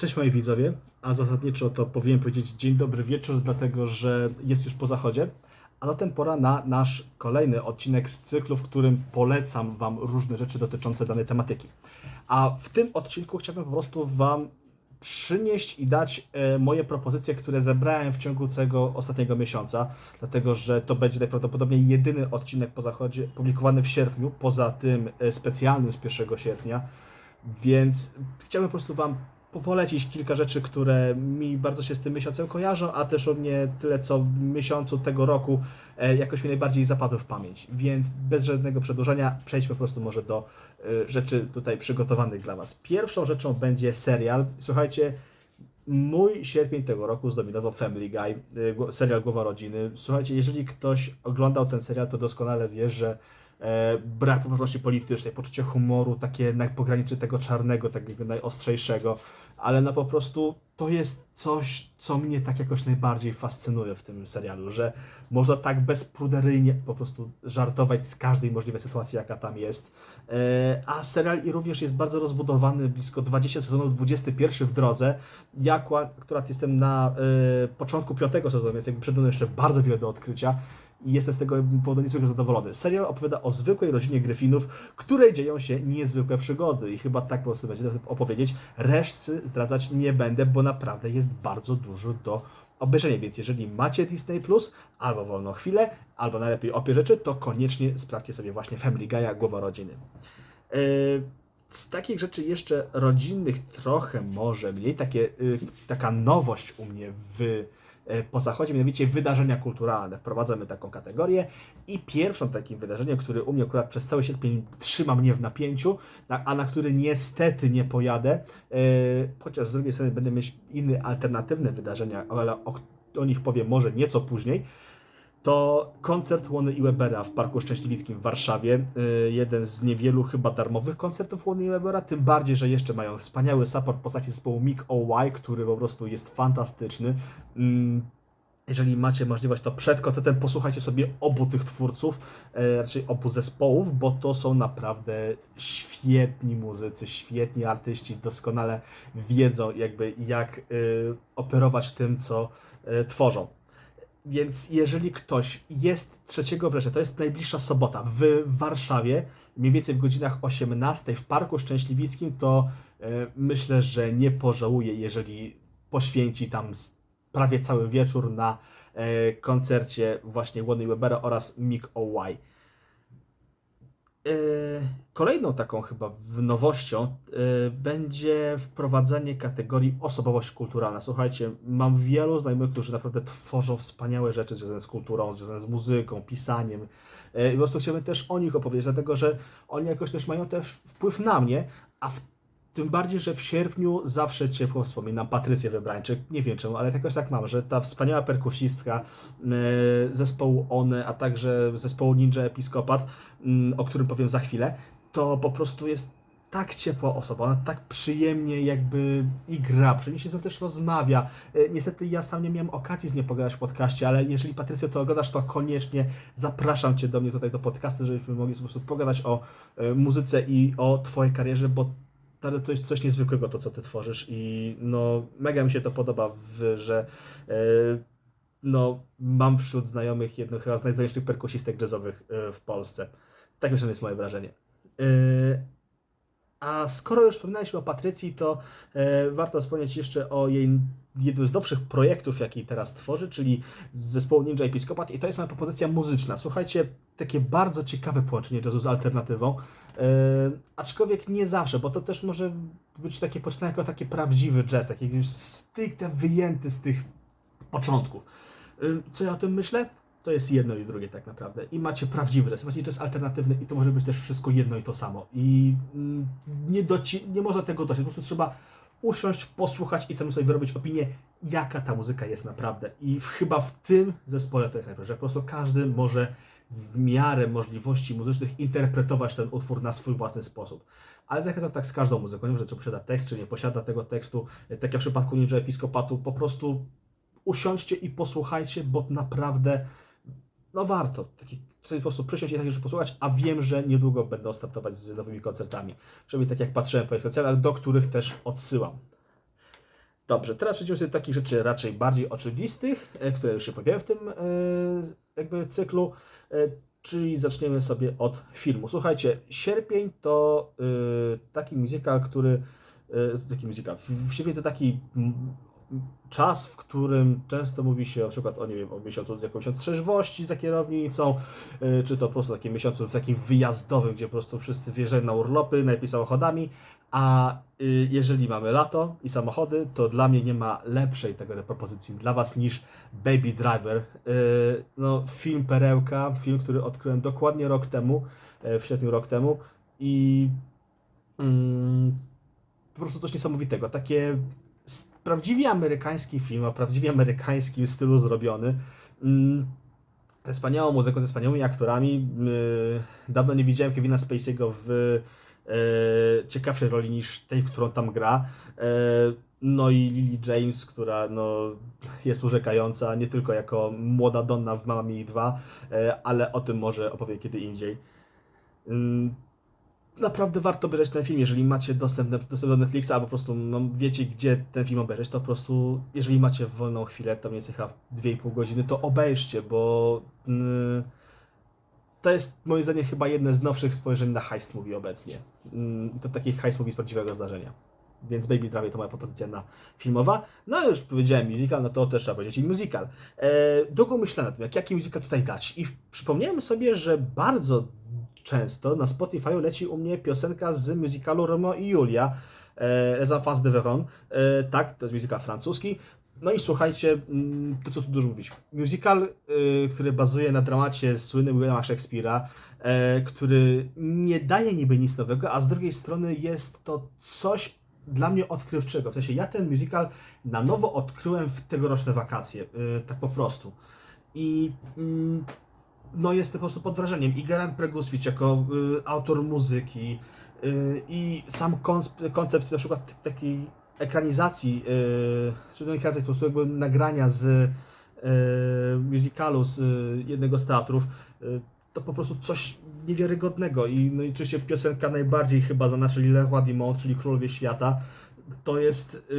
Cześć moi widzowie, a zasadniczo to powinien powiedzieć dzień dobry wieczór, dlatego że jest już po zachodzie. A zatem pora na nasz kolejny odcinek z cyklu, w którym polecam Wam różne rzeczy dotyczące danej tematyki. A w tym odcinku chciałbym po prostu Wam przynieść i dać e, moje propozycje, które zebrałem w ciągu całego ostatniego miesiąca, dlatego że to będzie najprawdopodobniej jedyny odcinek po zachodzie publikowany w sierpniu, poza tym e, specjalnym z 1 sierpnia. Więc chciałbym po prostu Wam polecić kilka rzeczy, które mi bardzo się z tym miesiącem kojarzą, a też o mnie tyle, co w miesiącu tego roku e, jakoś mi najbardziej zapadły w pamięć. Więc bez żadnego przedłużania przejdźmy po prostu może do e, rzeczy tutaj przygotowanych dla Was. Pierwszą rzeczą będzie serial. Słuchajcie, Mój sierpień tego roku zdominował Family Guy, gło- serial Głowa Rodziny. Słuchajcie, jeżeli ktoś oglądał ten serial, to doskonale wie, że e, brak poprawności politycznej, poczucie humoru, takie na pograniczy tego czarnego, takiego najostrzejszego, ale no po prostu to jest coś, co mnie tak jakoś najbardziej fascynuje w tym serialu, że można tak bezpruderyjnie po prostu żartować z każdej możliwej sytuacji, jaka tam jest. E, A serial i również jest bardzo rozbudowany, blisko 20 sezonów, 21 w drodze. Ja akurat jestem na e, początku piątego sezonu, więc jakby przed jeszcze bardzo wiele do odkrycia i jestem z tego powodu niezwykle zadowolony. Serial opowiada o zwykłej rodzinie Gryfinów, której dzieją się niezwykłe przygody i chyba tak po prostu będzie opowiedzieć. Reszty zdradzać nie będę, bo naprawdę jest bardzo dużo do obejrzenia, więc jeżeli macie Disney+, Plus, albo wolną chwilę, albo najlepiej opie rzeczy, to koniecznie sprawdźcie sobie właśnie Family Guy'a, Głowa Rodziny. Yy, Z takich rzeczy jeszcze rodzinnych trochę może mniej, takie, yy, taka nowość u mnie w po zachodzie, mianowicie wydarzenia kulturalne. Wprowadzamy taką kategorię i pierwszym takim wydarzeniem, które u mnie akurat przez cały sierpień trzyma mnie w napięciu, na, a na który niestety nie pojadę, yy, chociaż z drugiej strony będę mieć inne alternatywne wydarzenia, ale o, o nich powiem może nieco później, to koncert Łony i Webera w Parku Szczęśliwickim w Warszawie. Y, Jeden z niewielu chyba darmowych koncertów Łony i Webera, tym bardziej, że jeszcze mają wspaniały support w postaci zespołu Mick OY, który po prostu jest fantastyczny. Mm, Jeżeli macie możliwość, to przed koncertem posłuchajcie sobie obu tych twórców, e, raczej obu zespołów, bo to są naprawdę świetni muzycy, świetni artyści, doskonale wiedzą jakby jak y, operować tym, co y, tworzą. Więc jeżeli ktoś jest 3 września, to jest najbliższa sobota w Warszawie, mniej więcej w godzinach 18 w Parku Szczęśliwickim, to e, myślę, że nie pożałuje, jeżeli poświęci tam prawie cały wieczór na e, koncercie właśnie Łony Webera oraz Mick O'Y. E, Kolejną taką chyba nowością e, będzie wprowadzenie kategorii osobowość kulturalna. Słuchajcie, mam wielu znajomych, którzy naprawdę tworzą wspaniałe rzeczy związane z kulturą, związane z muzyką, pisaniem. E, I po prostu chciałbym też o nich opowiedzieć, dlatego że oni jakoś też mają też wpływ na mnie, a w tym bardziej, że w sierpniu zawsze ciepło wspominam Patrycję Wybrańczyk. Nie wiem czemu, ale jakoś tak mam, że ta wspaniała perkusistka e, zespołu One, a także zespołu Ninja Episkopat, mm, o którym powiem za chwilę, to po prostu jest tak ciepła osoba, ona tak przyjemnie jakby i gra, przy niej się z też rozmawia. E, Niestety ja sam nie miałem okazji z nią pogadać w podcaście, ale jeżeli Patrycjo to oglądasz, to koniecznie zapraszam Cię do mnie tutaj do podcastu, żebyśmy mogli po prostu pogadać o e, muzyce i o Twojej karierze, bo to coś, coś niezwykłego to, co Ty tworzysz i no mega mi się to podoba, w, że e, no mam wśród znajomych jedną chyba z najzdolniejszych perkusistek jazzowych e, w Polsce. Tak myślę, jest moje wrażenie. E, A skoro już wspominaliśmy o Patrycji, to e, warto wspomnieć jeszcze o jej jednym z nowszych projektów, jaki teraz tworzy, czyli zespołu Ninja Episkopat i to jest moja propozycja muzyczna. Słuchajcie, takie bardzo ciekawe połączenie jazzu z alternatywą, aczkolwiek nie zawsze, bo to też może być takie poczytane jako taki prawdziwy jazz, taki stricte wyjęty z tych początków. Y, Co ja o tym myślę? To jest jedno i drugie tak naprawdę. I macie prawdziwy jazz, macie jazz alternatywny i to może być też wszystko jedno i to samo. I mm, nie, doci- nie można tego dosiąść. Po prostu trzeba usiąść, posłuchać i samemu sobie wyrobić opinię, jaka ta muzyka jest naprawdę. I chyba w tym zespole to jest najpierw, że po prostu każdy może w miarę możliwości muzycznych interpretować ten utwór na swój własny sposób. Ale zachęcam tak z każdą muzyką, nie wiem, czy posiada tekst, czy nie posiada tego tekstu. Tak jak w przypadku Ninja Episkopatu, po prostu usiądźcie i posłuchajcie, bo naprawdę no warto. Taki, po prostu przysiąść i takie rzeczy posłuchać, a wiem, że niedługo będą startować z nowymi koncertami. Przynajmniej tak jak patrzyłem po ich socjalach, do których też odsyłam. Dobrze, teraz przejdziemy sobie do takich rzeczy raczej bardziej oczywistych, e, które już się pojawiają w tym e, jakby cyklu, czyli zaczniemy sobie od filmu. Słuchajcie, Sierpień to e, taki musical, który e, taki musical, sierpień to taki czas, w którym często mówi się na przykład o, nie wiem, o miesiącu z jakąś trzeźwości za kierownicą, y, czy to po prostu takim miesiącu takim wyjazdowym, gdzie po prostu wszyscy wjeżdżają na urlopy, najlepiej samochodami, a y, jeżeli mamy lato i samochody, to dla mnie nie ma lepszej tego propozycji dla Was niż Baby Driver. Y, No, film perełka, film, który odkryłem dokładnie rok temu, e, w sierpniu rok temu i mm, po prostu coś niesamowitego. Takie prawdziwie amerykański film, o prawdziwie amerykańskim stylu zrobiony. Mm, Ze wspaniałą muzyką, ze wspaniałymi aktorami. Yy, Dawno nie widziałem Kevina Spacey'ego w ciekawszej roli niż tej, którą tam gra. E, No i Lily James, która no, jest urzekająca nie tylko jako młoda Donna w Mamma Mia 2, e, ale o tym może opowie kiedy indziej. Ym, Naprawdę warto obejrzeć ten film, jeżeli macie dostęp, dostęp do Netflixa, albo po prostu no, wiecie, gdzie ten film obejrzeć, to po prostu, jeżeli macie wolną chwilę, tam jest chyba 2,5 godziny, to obejrzcie, bo mm, to jest moim zdaniem chyba jedne z nowszych spojrzeń na heist movie obecnie. Mm, to taki heist movie z prawdziwego zdarzenia. Więc Baby Driver to moja propozycja na filmowa. No już powiedziałem musical, no to też trzeba powiedzieć i musical. E, długo myślałem nad tym, jak, jaki musical tutaj dać. I przypomniałem sobie, że bardzo często na Spotify leci u mnie piosenka z musicalu Romeo i Julia, Les Enfants de Véron. E, tak, to jest musical francuski. No i słuchajcie, mm, to co tu dużo mówić. Musical, y, który bazuje na dramacie słynnym Williama Shakespeare'a, e, który nie daje niby nic nowego, a z drugiej strony jest to coś dla mnie odkrywczego. W sensie ja ten musical na nowo odkryłem w tegoroczne wakacje, y, tak po prostu. I mm, no jestem po prostu pod wrażeniem. I Gerard Preguswicz jako y, autor muzyki i sam koncept, koncept na przykład takiej ekranizacji, y, czy no ekranizacji, po prostu jakby nagrania z y, musicalu z y, jednego z teatrów, to po prostu coś niewiarygodnego. I, no i oczywiście piosenka najbardziej chyba znana, czyli Le Roi du Monde, czyli Królowie Świata, to jest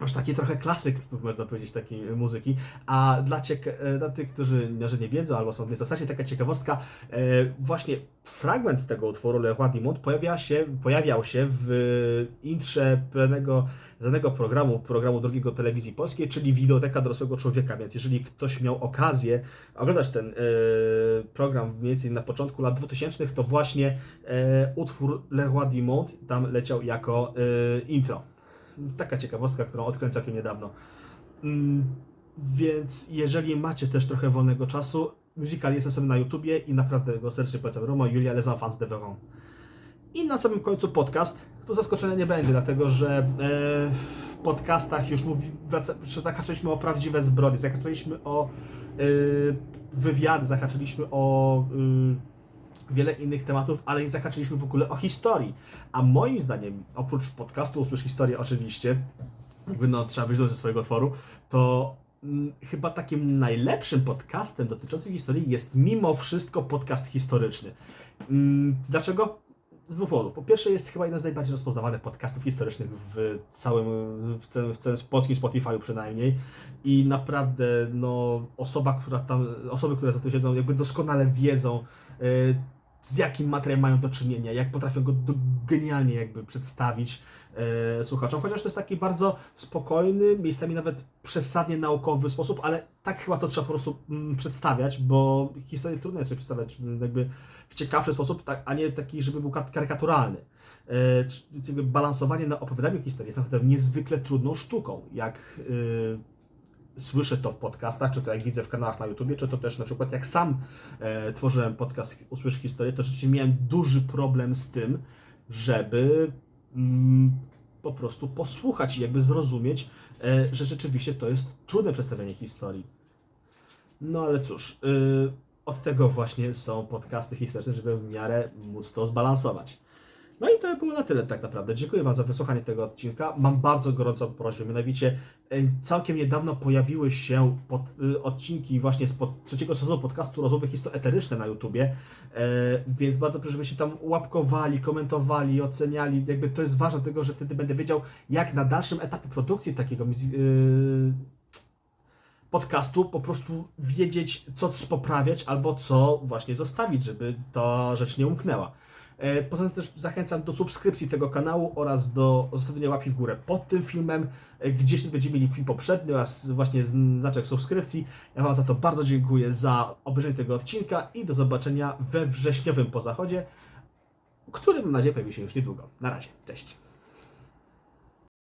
aż taki trochę klasyk, można powiedzieć, takiej muzyki. A dla, e, dla tych, którzy może nie wiedzą albo są nieznacznie, taka ciekawostka, e, właśnie fragment tego utworu Le Roi pojawia się, pojawiał się w intrze pewnego znanego programu, programu drugiego telewizji polskiej, czyli Wideoteka Dorosłego Człowieka, więc jeżeli ktoś miał okazję oglądać ten e, program mniej więcej na początku lat 2000, to właśnie e, utwór Le Roi tam leciał jako e, intro. Taka ciekawostka, którą odkryłem całkiem niedawno. Mm, Więc jeżeli macie też trochę wolnego czasu, musical jest na YouTubie i naprawdę go serdecznie polecam. Roma Julia Les Enfants de Véron. I na samym końcu podcast. Tu zaskoczenia nie będzie, dlatego że e, w podcastach już mówi, zahaczyliśmy o prawdziwe zbrodnie, zahaczyliśmy o e, wywiady, zahaczyliśmy o e, wiele innych tematów, ale nie zahaczyliśmy w ogóle o historii. A moim zdaniem, oprócz podcastu Usłysz Historię oczywiście, jakby no trzeba być do swojego otworu, to mm, chyba takim najlepszym podcastem dotyczącym historii jest mimo wszystko podcast historyczny. Mm, Dlaczego? Z dwóch powodów. Po pierwsze jest chyba jeden z najbardziej rozpoznawanych podcastów historycznych w całym, w całym, w całym polskim Spotify'u przynajmniej i naprawdę no, osoba, która tam, osoby, które za tym siedzą jakby doskonale wiedzą y, z jakim materiałem mają do czynienia, jak potrafią go do, genialnie jakby przedstawić e, słuchaczom, chociaż to jest taki bardzo spokojny, miejscami nawet przesadnie naukowy sposób, ale tak chyba to trzeba po prostu mm, przedstawiać, bo historię trudno jest przedstawiać mm, jakby w ciekawszy sposób, tak, a nie taki, żeby był ka- karykaturalny. E, balansowanie na opowiadaniu historii jest naprawdę niezwykle trudną sztuką, jak e, słyszę to w podcastach, czy to jak widzę w kanałach na YouTubie, czy to też na przykład jak sam e, tworzyłem podcast Usłysz Historię, to rzeczywiście miałem duży problem z tym, żeby mm, po prostu posłuchać i jakby zrozumieć, e, że rzeczywiście to jest trudne przedstawianie historii. No ale cóż, y, od tego właśnie są podcasty historyczne, żeby w miarę móc to zbalansować. No i to było na tyle tak naprawdę. Dziękuję Wam za wysłuchanie tego odcinka. Mam bardzo gorącą prośbę, mianowicie e, całkiem niedawno pojawiły się pod, y, odcinki właśnie z pod, trzeciego sezonu podcastu Rozmowy Histo Eteryczne na YouTubie, e, więc bardzo proszę, żebyście tam łapkowali, komentowali, oceniali. Jakby to jest ważne, dlatego że wtedy będę wiedział, jak na dalszym etapie produkcji takiego y, podcastu po prostu wiedzieć, co poprawiać albo co właśnie zostawić, żeby ta rzecz nie umknęła. E, Poza tym też zachęcam do subskrypcji tego kanału oraz do zostawienia łapki w górę pod tym filmem. E, Gdzieś będziemy mieli film poprzedni oraz właśnie znaczek subskrypcji. Ja Wam za to bardzo dziękuję za obejrzenie tego odcinka i do zobaczenia we wrześniowym po zachodzie, który mam nadzieję pojawi się już niedługo. Na razie, cześć.